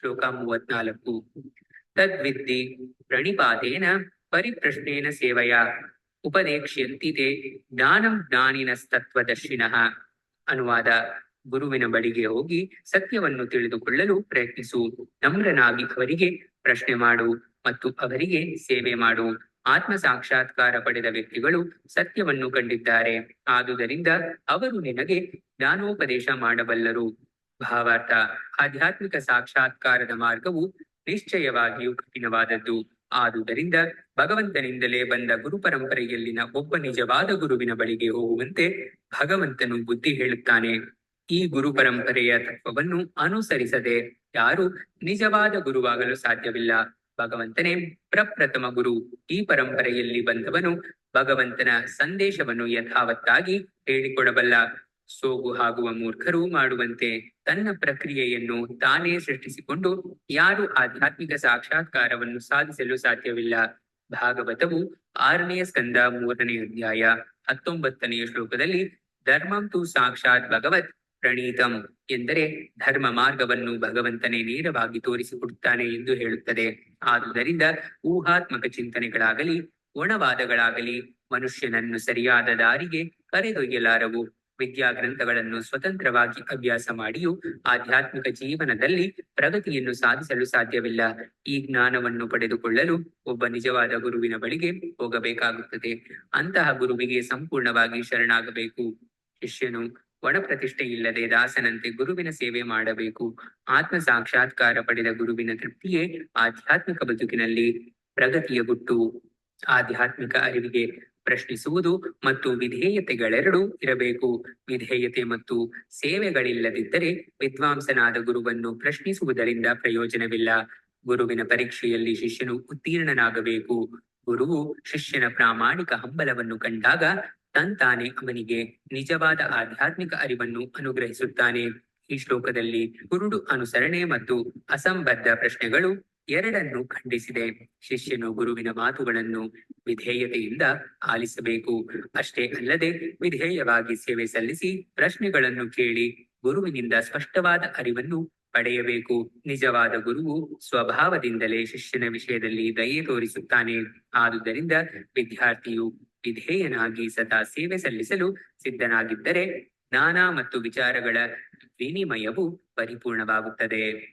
ಶ್ಲೋಕ ಮೂವತ್ನಾಲ್ಕು. ತದ್ವಿದ್ದಿ ಪ್ರಣಿಪಾತೇನ ಪರಿಪ್ರಶ್ನೇನ ಸೇವೆಯ. ಉಪದೇಕ್ಷ್ಯಂತಿದೆ ಜ್ಞಾನಂ ಜ್ಞಾನಿನಸ್ತತ್ವದರ್ಶಿನಃ. ಅನುವಾದ, ಗುರುವಿನ ಬಳಿಗೆ ಹೋಗಿ ಸತ್ಯವನ್ನು ತಿಳಿದುಕೊಳ್ಳಲು ಪ್ರಯತ್ನಿಸು. ನಮ್ರನಾಗಿ ಅವರಿಗೆ ಪ್ರಶ್ನೆ ಮಾಡು ಮತ್ತು ಅವರಿಗೆ ಸೇವೆ ಮಾಡು. ಆತ್ಮ ಸಾಕ್ಷಾತ್ಕಾರ ಪಡೆದ ವ್ಯಕ್ತಿಗಳು ಸತ್ಯವನ್ನು ಕಂಡಿದ್ದಾರೆ. ಆದುದರಿಂದ ಅವರು ನಿನಗೆ ಜ್ಞಾನೋಪದೇಶ ಮಾಡಬಲ್ಲರು. ಭಾವಾರ್ಥ ಆಧ್ಯಾತ್ಮಿಕ ಸಾಕ್ಷಾತ್ಕಾರದ ಮಾರ್ಗವು ನಿಶ್ಚಯವಾಗಿಯೂ ಕಠಿಣವಾದದ್ದು. ಆದುದರಿಂದ ಭಗವಂತನಿಂದಲೇ ಬಂದ ಗುರು ಪರಂಪರೆಯಲ್ಲಿನ ಒಬ್ಬ ನಿಜವಾದ ಗುರುವಿನ ಬಳಿಗೆ ಹೋಗುವಂತೆ ಭಗವಂತನು ಬುದ್ಧಿ ಹೇಳುತ್ತಾನೆ. ಈ ಗುರು ಪರಂಪರೆಯ ತತ್ವವನ್ನು ಅನುಸರಿಸದೆ ಯಾರು ನಿಜವಾದ ಗುರುವಾಗಲು ಸಾಧ್ಯವಿಲ್ಲ. ಭಗವಂತನೇ ಪ್ರಪ್ರಥಮ ಗುರು. ಈ ಪರಂಪರೆಯಲ್ಲಿ ಬಂದವನು ಭಗವಂತನ ಸಂದೇಶವನ್ನು ಯಥಾವತ್ತಾಗಿ ಹೇಳಿಕೊಡಬಲ್ಲ. ಸೋಗು ಹಾಗುವ ಮೂರ್ಖರು ಮಾಡುವಂತೆ ತನ್ನ ಪ್ರಕ್ರಿಯೆಯನ್ನು ತಾನೇ ಸೃಷ್ಟಿಸಿಕೊಂಡು ಯಾರು ಆಧ್ಯಾತ್ಮಿಕ ಸಾಕ್ಷಾತ್ಕಾರವನ್ನು ಸಾಧಿಸಲು ಸಾಧ್ಯವಿಲ್ಲ. ಭಾಗವತವು ಆರನೆಯ ಸ್ಕಂದ ಮೂರನೇ ಅಧ್ಯಾಯ ಹತ್ತೊಂಬತ್ತನೆಯ ಶ್ಲೋಕದಲ್ಲಿ ಧರ್ಮಂ ತು ಸಾಕ್ಷಾತ್ ಭಗವತ್ ಪ್ರಣೀತಂ ಎಂದರೆ ಧರ್ಮ ಮಾರ್ಗವನ್ನು ಭಗವಂತನೇ ನೇರವಾಗಿ ತೋರಿಸಿಕೊಡುತ್ತಾನೆ ಎಂದು ಹೇಳುತ್ತದೆ. ಆದುದರಿಂದ ಊಹಾತ್ಮಕ ಚಿಂತನೆಗಳಾಗಲಿ, ಒಣವಾದಗಳಾಗಲಿ ಮನುಷ್ಯನನ್ನು ಸರಿಯಾದ ದಾರಿಗೆ ಕರೆದೊಯ್ಯಲಾರವು. ವಿದ್ಯಾಗ್ರಂಥಗಳನ್ನು ಸ್ವತಂತ್ರವಾಗಿ ಅಭ್ಯಾಸ ಮಾಡಿಯೂ ಆಧ್ಯಾತ್ಮಿಕ ಜೀವನದಲ್ಲಿ ಪ್ರಗತಿಯನ್ನು ಸಾಧಿಸಲು ಸಾಧ್ಯವಿಲ್ಲ. ಈ ಜ್ಞಾನವನ್ನು ಪಡೆದುಕೊಳ್ಳಲು ಒಬ್ಬ ನಿಜವಾದ ಗುರುವಿನ ಬಳಿಗೆ ಹೋಗಬೇಕಾಗುತ್ತದೆ. ಅಂತಹ ಗುರುವಿಗೆ ಸಂಪೂರ್ಣವಾಗಿ ಶರಣಾಗಬೇಕು. ಶಿಷ್ಯನು ಒಣ ಇಲ್ಲದೆ ದಾಸನಂತೆ ಗುರುವಿನ ಸೇವೆ ಮಾಡಬೇಕು. ಆತ್ಮ ಸಾಕ್ಷಾತ್ಕಾರ ಪಡೆದ ಗುರುವಿನ ತೃಪ್ತಿಯೇ ಆಧ್ಯಾತ್ಮಿಕ ಬದುಕಿನಲ್ಲಿ ಪ್ರಗತಿಯ ಗುಟ್ಟು. ಆಧ್ಯಾತ್ಮಿಕ ಅರಿವಿಗೆ ಪ್ರಶ್ನಿಸುವುದು ಮತ್ತು ವಿಧೇಯತೆಗಳೆರಡೂ ಇರಬೇಕು. ವಿಧೇಯತೆ ಮತ್ತು ಸೇವೆಗಳಿಲ್ಲದಿದ್ದರೆ ವಿದ್ವಾಂಸನಾದ ಗುರುವನ್ನು ಪ್ರಶ್ನಿಸುವುದರಿಂದ ಪ್ರಯೋಜನವಿಲ್ಲ. ಗುರುವಿನ ಪರೀಕ್ಷೆಯಲ್ಲಿ ಶಿಷ್ಯನು ಉತ್ತೀರ್ಣನಾಗಬೇಕು. ಗುರುವು ಶಿಷ್ಯನ ಪ್ರಾಮಾಣಿಕ ಹಂಬಲವನ್ನು ಕಂಡಾಗ ತಂತಾನೆ ಅವನಿಗೆ ನಿಜವಾದ ಆಧ್ಯಾತ್ಮಿಕ ಅರಿವನ್ನು ಅನುಗ್ರಹಿಸುತ್ತಾನೆ. ಈ ಶ್ಲೋಕದಲ್ಲಿ ಕುರುಡು ಅನುಸರಣೆ ಮತ್ತು ಅಸಂಬದ್ಧ ಪ್ರಶ್ನೆಗಳು ಎರಡನ್ನು ಖಂಡಿಸಿದೆ. ಶಿಷ್ಯನು ಗುರುವಿನ ಮಾತುಗಳನ್ನು ವಿಧೇಯತೆಯಿಂದ ಆಲಿಸಬೇಕು. ಅಷ್ಟೇ ಅಲ್ಲದೆ ವಿಧೇಯವಾಗಿ ಸೇವೆ ಸಲ್ಲಿಸಿ ಪ್ರಶ್ನೆಗಳನ್ನು ಕೇಳಿ ಗುರುವಿನಿಂದ ಸ್ಪಷ್ಟವಾದ ಅರಿವನ್ನು ಪಡೆಯಬೇಕು. ನಿಜವಾದ ಗುರುವು ಸ್ವಭಾವದಿಂದಲೇ ಶಿಷ್ಯನ ವಿಷಯದಲ್ಲಿ ದಯೆ ತೋರಿಸುತ್ತಾನೆ. ಆದುದರಿಂದ ವಿದ್ಯಾರ್ಥಿಯು ವಿಧೇಯನಾಗಿ ಸದಾ ಸೇವೆ ಸಲ್ಲಿಸಲು ಸಿದ್ಧನಾಗಿದ್ದರೆ ಜ್ಞಾನ ಮತ್ತು ವಿಚಾರಗಳ ವಿನಿಮಯವು ಪರಿಪೂರ್ಣವಾಗುತ್ತದೆ.